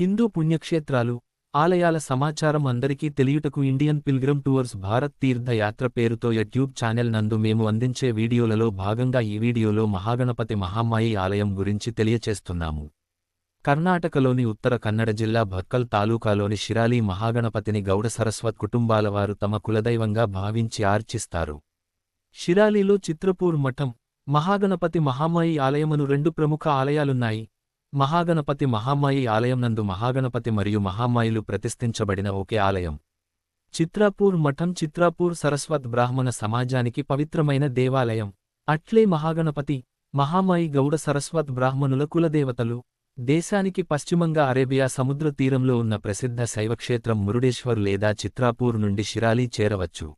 హిందూ పుణ్యక్షేత్రాలు ఆలయాల సమాచారం అందరికీ తెలియుటకు Indian pilgrim tours Bharat Tirthayatra పేరుతో యూట్యూబ్ ఛానల్ నందు మేము అందించే వీడియోలలో భాగంగా ఈ వీడియోలో మహాగణపతి మహామాయి ఆలయం గురించి తెలియచేస్తున్నాము. కర్ణాటకలోని ఉత్తర కన్నడ జిల్లా భక్కల్ తాలూకాలోని షిరాలి మహాగణపతిని గౌడ సరస్వత్ కుటుంబాలవారు తమ కులదైవంగా భావించి ఆర్చిస్తారు. షిరాలిలో చిత్రపూర్ మఠం మహాగణపతి మహామాయి ఆలయమును రెండు ప్రముఖ ఆలయాలున్నాయి. మహాగణపతి మహామాయి ఆలయం నందు మహాగణపతి మరియు మహామాయిలు ప్రతిష్ఠించబడిన ఒకే ఆలయం. చిత్రాపూర్ మఠం చిత్రాపూర్ సరస్వత్ బ్రాహ్మణ సమాజానికి పవిత్రమైన దేవాలయం. అట్లే మహాగణపతి మహామాయి గౌడ సరస్వత్ బ్రాహ్మణుల కులదేవతలు. దేశానికి పశ్చిమంగా అరేబియా సముద్ర తీరంలో ఉన్న ప్రసిద్ధ శైవక్షేత్రం మురుడేశ్వర్ లేదా చిత్రాపూర్ నుండి షిరాలి చేరవచ్చు.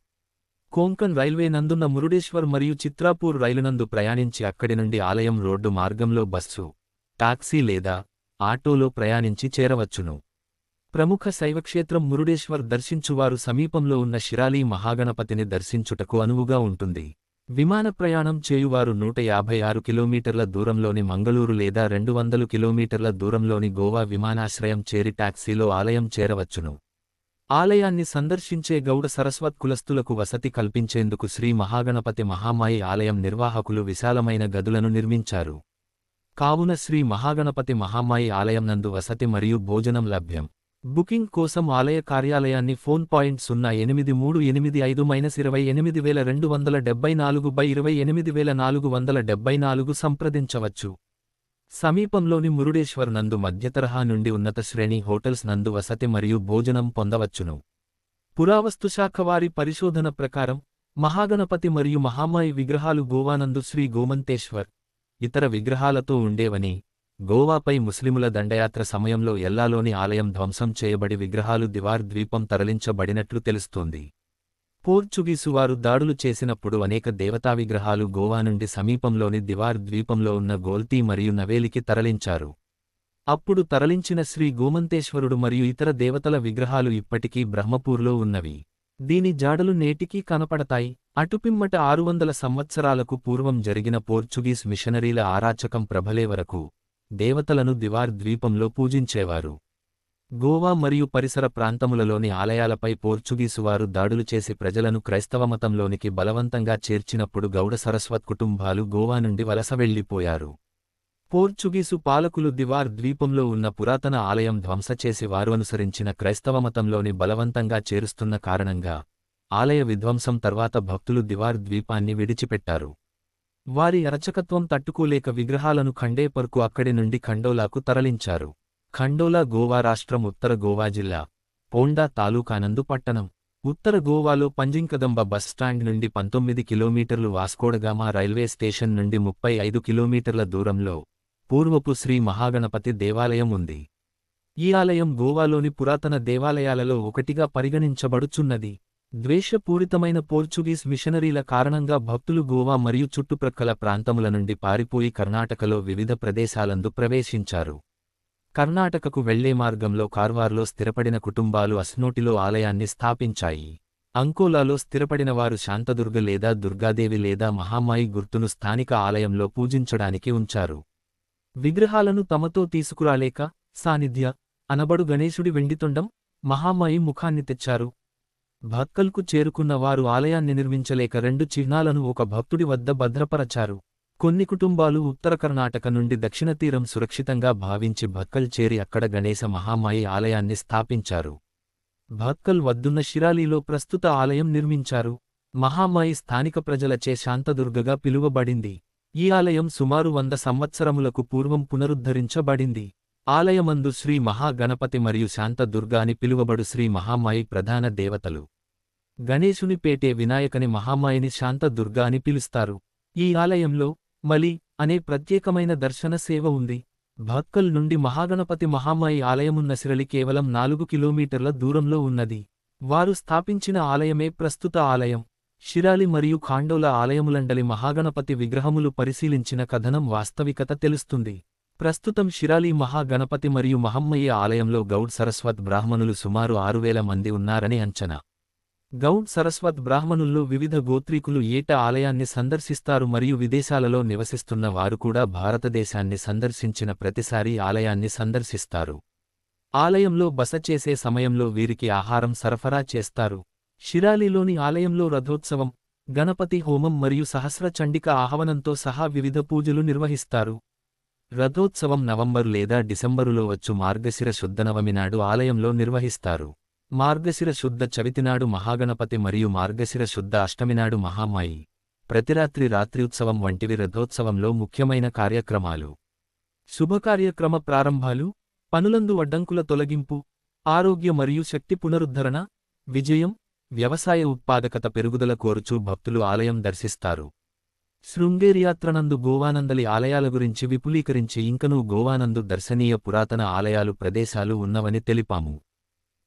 కోంకన్ రైల్వే నందున్న మురుడేశ్వర్ మరియు చిత్రాపూర్ రైలునందు ప్రయాణించి అక్కడి నుండి ఆలయం రోడ్డు మార్గంలో బస్సు టాక్సీ లేదా ఆటోలో ప్రయాణించి చేరవచ్చును. ప్రముఖ శైవక్షేత్రం మురుడేశ్వర్ దర్శించువారు సమీపంలో ఉన్న శిరాలి మహాగణపతిని దర్శించుటకు అనువుగా ఉంటుంది. విమాన ప్రయాణం చేయువారు నూట యాభై ఆరు కిలోమీటర్ల దూరంలోని మంగళూరు లేదా రెండు వందలు కిలోమీటర్ల దూరంలోని గోవా విమానాశ్రయం చేరి టాక్సీలో ఆలయం చేరవచ్చును. ఆలయాన్ని సందర్శించే గౌడ సరస్వత్ కులస్తులకు వసతి కల్పించేందుకు శ్రీ మహాగణపతి మహామాయి ఆలయం నిర్వాహకులు విశాలమైన గదులను నిర్మించారు. కావున శ్రీ మహాగణపతి మహామాయి ఆలయం నందు వసతి మరియు భోజనం లభ్యం. బుకింగ్ కోసం ఆలయ కార్యాలయాన్ని ఫోన్ పాయింట్ సున్నా ఎనిమిది మూడు ఎనిమిది ఐదు మైనస్ ఇరవై ఎనిమిది వేల రెండు వందల డెబ్బై నాలుగు బై ఇరవై ఎనిమిది వేల నాలుగు వందల డెబ్బై నాలుగు సంప్రదించవచ్చు. సమీపంలోని మురుడేశ్వర్ నందు మధ్యతరహా నుండి ఉన్నత శ్రేణి హోటల్స్ నందు వసతి మరియు భోజనం పొందవచ్చును. పురావస్తుశాఖ వారి పరిశోధన ప్రకారం మహాగణపతి మరియు మహామాయి విగ్రహాలు గోవానందు శ్రీ గోమంతేశ్వర్ ఇతర విగ్రహాలతో ఉండేవని. గోవాపై ముస్లిముల దండయాత్ర సమయంలో ఎల్లాలోని ఆలయం ధ్వంసం చేయబడి విగ్రహాలు దివార్ ద్వీపం తరలించబడినట్లు తెలుస్తోంది. పోర్చుగీసువారు దాడులు చేసినప్పుడు అనేక దేవతా విగ్రహాలు గోవా నుండి సమీపంలోని దివార్ ద్వీపంలో ఉన్న గోల్తీ మరియు నవేలికి తరలించారు. అప్పుడు తరలించిన శ్రీ గోమంతేశ్వరుడు మరియు ఇతర దేవతల విగ్రహాలు ఇప్పటికీ బ్రహ్మపూర్లో ఉన్నవి. దీని జాడలు నేటికీ కనపడతాయి. అటుపిమ్మట ఆరు వందల సంవత్సరాలకు పూర్వం జరిగిన పోర్చుగీస్ మిషనరీల ఆరాచకం ప్రభలే వరకు దేవతలను దివార్ ద్వీపంలో పూజించేవారు. గోవా మరియు పరిసర ప్రాంతములలోని ఆలయాలపై పోర్చుగీసువారు దాడులు చేసి ప్రజలను క్రైస్తవమతంలోనికి బలవంతంగా చేర్చినప్పుడు గౌడ సరస్వత్ కుటుంబాలు గోవా నుండి వలస వెళ్ళిపోయారు పోర్చుగీసు పాలకులు దివార్ ద్వీపంలో ఉన్న పురాతన ఆలయం ధ్వంస చేసి వారు అనుసరించిన క్రైస్తవమతంలోని బలవంతంగా చేరుస్తున్న కారణంగా ఆలయ విధ్వంసం తర్వాత భక్తులు దివార్ ద్వీపాన్ని విడిచిపెట్టారు. వారి అరచకత్వం తట్టుకోలేక విగ్రహాలను ఖండేపర్కు అక్కడి నుండి ఖండోలాకు తరలించారు. ఖండోలా గోవా రాష్ట్రం ఉత్తర గోవా జిల్లా పోండా తాలూకానందు పట్టణం. ఉత్తర గోవాలో పంజింకదంబ బస్ స్టాండ్ నుండి పంతొమ్మిది కిలోమీటర్లు వాస్కోడగామా రైల్వే స్టేషన్ నుండి ముప్పై ఐదు కిలోమీటర్ల దూరంలో పూర్వపు శ్రీ మహాగణపతి దేవాలయం ఉంది. ఈ ఆలయం గోవాలోని పురాతన దేవాలయాలలో ఒకటిగా పరిగణించబడుచున్నది. ద్వేషపూరితమైన పోర్చుగీస్ మిషనరీల కారణంగా భక్తులు గోవా మరియు చుట్టుప్రక్కల ప్రాంతముల నుండి పారిపోయి కర్ణాటకలో వివిధ ప్రదేశాలందు ప్రవేశించారు. కర్ణాటకకు వెళ్ళే మార్గంలో కార్వార్లో స్థిరపడిన కుటుంబాలు అస్నోటిలో ఆలయాన్ని స్థాపించాయి. అంకోలాలో స్థిరపడిన వారు శాంతదుర్గ లేదా దుర్గాదేవి లేదా మహామాయి గుర్తును స్థానిక ఆలయంలో పూజించడానికి ఉంచారు. విగ్రహాలను తమతో తీసుకురాలేక సాన్నిధ్య అనబడు గణేశుడి వెండితొండం మహామాయి ముఖాన్ని తెచ్చారు. భక్కల్కు చేరుకున్న వారు ఆలయాన్ని నిర్మించలేక రెండు చిహ్నాలను ఒక భక్తుడి వద్ద భద్రపరచారు. కొన్ని కుటుంబాలు ఉత్తర కర్ణాటక నుండి దక్షిణ తీరం సురక్షితంగా భావించి భక్కల్ చేరి అక్కడ గణేశ మహామాయి ఆలయాన్ని స్థాపించారు. భక్కల్ వద్దున్న షిరాలీలో ప్రస్తుత ఆలయం నిర్మించారు. మహామాయి స్థానిక ప్రజలచే శాంతదుర్గగా పిలువబడింది. ఈ ఆలయం సుమారు వంద సంవత్సరములకు పూర్వం పునరుద్ధరించబడింది. ఆలయమందు శ్రీ మహాగణపతి మరియు శాంతదుర్గ అని పిలువబడు శ్రీ మహామాయి ప్రధాన దేవతలు. గణేశుని పేటే వినాయకని మహామాయిని శాంతదుర్గ అని పిలుస్తారు. ఈ ఆలయంలో మలి అనే ప్రత్యేకమైన దర్శన సేవ ఉంది. భక్కల్ నుండి మహాగణపతి మహామాయి ఆలయమున్న సిరలి కేవలం నాలుగు కిలోమీటర్ల దూరంలో ఉన్నది. వారు స్థాపించిన ఆలయమే ప్రస్తుత ఆలయం. షిరాలి మరియు ఖాండోల ఆలయములండలి మహాగణపతి విగ్రహములు పరిశీలించిన కథనం వాస్తవికత తెలుస్తుంది. ప్రస్తుతం షిరాలి మహాగణపతి మరియు మహమ్మయ్య ఆలయంలో గౌడ్ సరస్వత్ బ్రాహ్మణులు సుమారు ఆరువేల మంది ఉన్నారని అంచనా. గౌడ్ సరస్వత్ బ్రాహ్మణుల్లో వివిధ గోత్రీకులు ఏట ఆలయాన్ని సందర్శిస్తారు మరియు విదేశాలలో నివసిస్తున్న వారు కూడా భారతదేశాన్ని సందర్శించిన ప్రతిసారీ ఆలయాన్ని సందర్శిస్తారు. ఆలయంలో బస చేసే సమయంలో వీరికి ఆహారం సరఫరా చేస్తారు. షిరాలిలోని ఆలయంలో రథోత్సవం గణపతి హోమం మరియు సహస్ర చండిక ఆహ్వనంతో సహా వివిధ పూజలు నిర్వహిస్తారు. రథోత్సవం నవంబరు లేదా డిసెంబరులో వచ్చు మార్గశిర శుద్ధనవమి నాడు ఆలయంలో నిర్వహిస్తారు. మార్గశిర శుద్ధ చవితినాడు మహాగణపతి మరియు మార్గశిర శుద్ధ అష్టమినాడు మహామాయి. ప్రతిరాత్రి రాత్రి ఉత్సవం వంటివి రథోత్సవంలో ముఖ్యమైన కార్యక్రమాలు. శుభకార్యక్రమ ప్రారంభాలు పనులందు అడ్డంకుల తొలగింపు ఆరోగ్య మరియు శక్తి పునరుద్ధరణ విజయం వ్యవసాయ ఉత్పాదకత పెరుగుదల కోరుచూ భక్తులు ఆలయం దర్శిస్తారు. శృంగేరియాత్రనందు గోవానందలి ఆలయాల గురించి విపులీకరించి ఇంకనూ గోవానందు దర్శనీయ పురాతన ఆలయాలు ప్రదేశాలు ఉన్నవని తెలిపాము.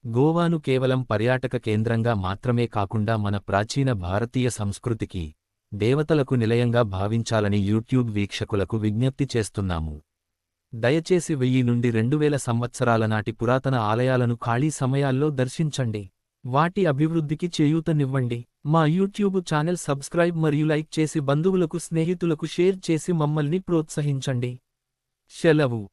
గోవాను కేవలం పర్యాటక కేంద్రంగా మాత్రమే కాకుండా మన ప్రాచీన భారతీయ సంస్కృతికి దేవతలకు నిలయంగా భావించాలని యూట్యూబ్ వీక్షకులకు విజ్ఞప్తి చేస్తున్నాము. దయచేసి వెయ్యి నుండి రెండువేల సంవత్సరాల నాటి పురాతన ఆలయాలను ఖాళీ సమయాల్లో దర్శించండి. వాటి అభివృద్ధికి చేయూతనివ్వండి. మా యూట్యూబ్ ఛానల్ సబ్స్క్రైబ్ మరియు లైక్ చేసి బంధువులకు స్నేహితులకు షేర్ చేసి మమ్మల్ని ప్రోత్సహించండి. సెలవు.